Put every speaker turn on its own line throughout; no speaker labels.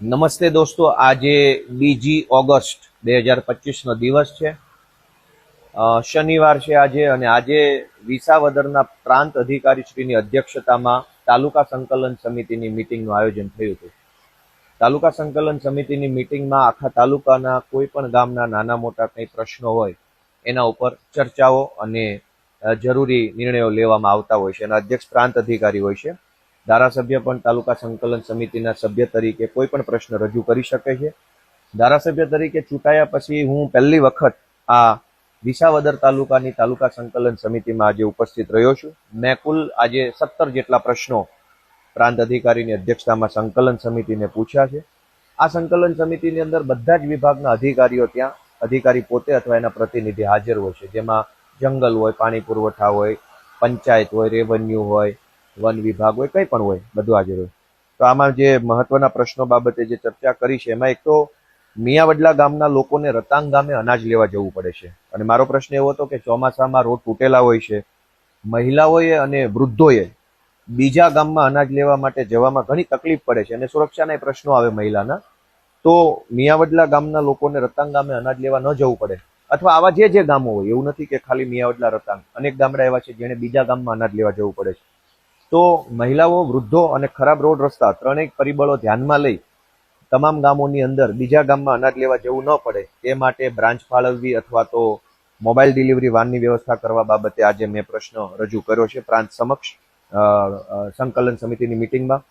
નમસ્તે દોસ્તો, આજે બીજી ઓગસ્ટ બે હજાર પચીસનો દિવસ છે. શનિવાર છે આજે અને આજે વિસાવદરના પ્રાંત અધિકારીશ્રીની અધ્યક્ષતામાં તાલુકા સંકલન સમિતિની મિટિંગનું આયોજન થયું હતું. તાલુકા સંકલન સમિતિની મિટિંગમાં આખા તાલુકાના કોઈ પણ ગામના નાના મોટા કંઈ પ્રશ્નો હોય, એના ઉપર ચર્ચાઓ અને જરૂરી નિર્ણયો લેવામાં આવતા હોય છે અને અધ્યક્ષ પ્રાંત અધિકારી હોય છે. ધારાસભ્ય પણ તાલુકા સંકલન સમિતિના સભ્ય તરીકે કોઈ પણ પ્રશ્ન રજૂ કરી શકે છે. ધારાસભ્ય તરીકે ચૂંટાયા પછી હું પહેલી વખત આ વિસાવદર તાલુકાની તાલુકા સંકલન સમિતિમાં આજે ઉપસ્થિત રહ્યો છું. મેં કુલ આજે સત્તર જેટલા પ્રશ્નો પ્રાંત અધિકારીની અધ્યક્ષતામાં સંકલન સમિતિને પૂછ્યા છે. આ સંકલન સમિતિની અંદર બધા જ વિભાગના અધિકારીઓ ત્યાં, અધિકારી પોતે અથવા એના પ્રતિનિધિ હાજર હોય છે. જેમાં જંગલ હોય, પાણી પુરવઠા હોય, પંચાયત હોય, રેવન્યુ હોય વન વિભાગ હોય, કંઈ પણ હોય, બધું હાજર હોય. તો આમાં જે મહત્વના પ્રશ્નો બાબતે જે ચર્ચા કરી છે, એમાં એક તો મિયાવડલા ગામના લોકોને રતાંગ ગામે અનાજ લેવા જવું પડે છે. અને મારો પ્રશ્ન એવો હતો કે ચોમાસામાં રોડ તૂટેલા હોય છે, મહિલાઓએ અને વૃદ્ધોએ બીજા ગામમાં અનાજ લેવા માટે જવામાં ઘણી તકલીફ પડે છે અને સુરક્ષાના પ્રશ્નો આવે મહિલાના. તો મિયાવડલા ગામના લોકોને રતાંગ ગામે અનાજ લેવા ન જવું પડે. અથવા આવા જે જે ગામો હોય, એવું નથી કે ખાલી મિયાવડલા રતાંગ. અનેક ગામડા એવા છે જેને બીજા ગામમાં અનાજ લેવા જવું પડે છે. તો મહિલાઓ, વૃદ્ધો અને ખરાબ રોડ રસ્તા ત્રણેય પરિબળો ધ્યાનમાં લઈ તમામ ગામોની અંદર બીજા ગામમાં અનાજ લેવા જવું ન પડે, તે માટે બ્રાન્ચ ફાળવવી અથવા તો મોબાઈલ ડિલિવરી વાનની વ્યવસ્થા કરવા બાબતે આજે મેં પ્રશ્ન રજૂ કર્યો છે પ્રાંત સમક્ષ સંકલન સમિતિની મિટિંગમાં.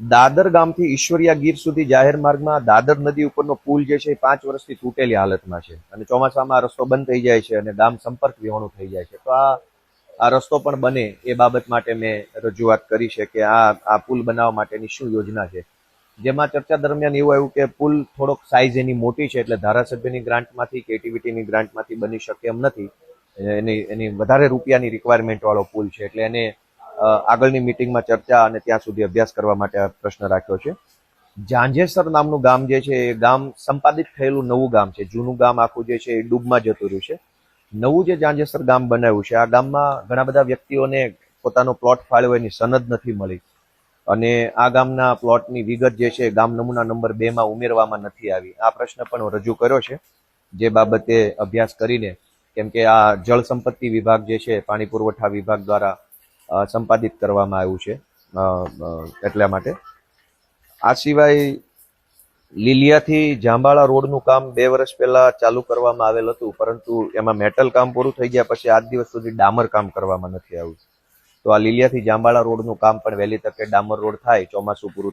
દાદર ગામથી ઈશ્વરિયા ગીર સુધી જાહેર માર્ગમાં દાદર નદી ઉપરનો પુલ જે છે એ પાંચ વર્ષથી તૂટેલી હાલતમાં છે અને ચોમાસામાં રસ્તો બંધ થઈ જાય છે અને ગામ સંપર્ક વિહોણું થઈ જાય છે. તો આ આ રસ્તો પણ બને એ બાબત માટે મેં રજૂઆત કરી છે કે આ આ પુલ બનાવવા માટેની શું યોજના છે. જેમાં ચર્ચા દરમિયાન એવું આવ્યું કે પુલ થોડોક સાઇઝ એની મોટી છે એટલે ધારાસભ્યની ગ્રાન્ટમાંથી કે એટીવીટીની ગ્રાન્ટમાંથી બની શકે એમ નથી. એની એની વધારે રૂપિયાની રિક્વાયરમેન્ટવાળો પુલ છે એટલે એને આગળની મિટિંગમાં ચર્ચા અને ત્યાં સુધી અભ્યાસ કરવા માટે આ પ્રશ્ન રાખ્યો છે. ઝાંઝેસર નામનું ગામ જે છે, એ ગામ સંપાદિત થયેલું નવું ગામ છે. જૂનું ગામ આખું જે છે એ ડૂબમાં જતું રહ્યું છે. નવું જે જાંજેસર ગામ બનાવ્યું છે, આ ગામમાં ઘણા બધા વ્યક્તિઓને પોતાનો પ્લોટ ફાળવ્યો એની સનદ નથી મળી. અને આ ગામના પ્લોટની વિગત જે છે, ગામ નમૂના નંબર બે માં ઉમેરવામાં નથી આવી. આ પ્રશ્ન પણ હું રજૂ કર્યો છે, જે બાબતે અભ્યાસ કરીને. કેમ કે આ જળ સંપત્તિ વિભાગ જે છે, પાણી પુરવઠા વિભાગ દ્વારા સંપાદિત કરવામાં આવ્યું છે એટલા માટે. આ સિવાય લીલિયાથી જાંબાળા રોડનું કામ બે વર્ષ પહેલા ચાલુ કરવામાં આવેલ હતું, પરંતુ એમાં મેટલ કામ પૂરું થઈ ગયા પછી આજ દિવસ સુધી ડામર કામ કરવામાં નથી આવ્યું. તો આ લીલિયાથી જાંબાળા રોડનું કામ પણ વહેલી તકે ડામર રોડ થાય, ચોમાસું પૂરું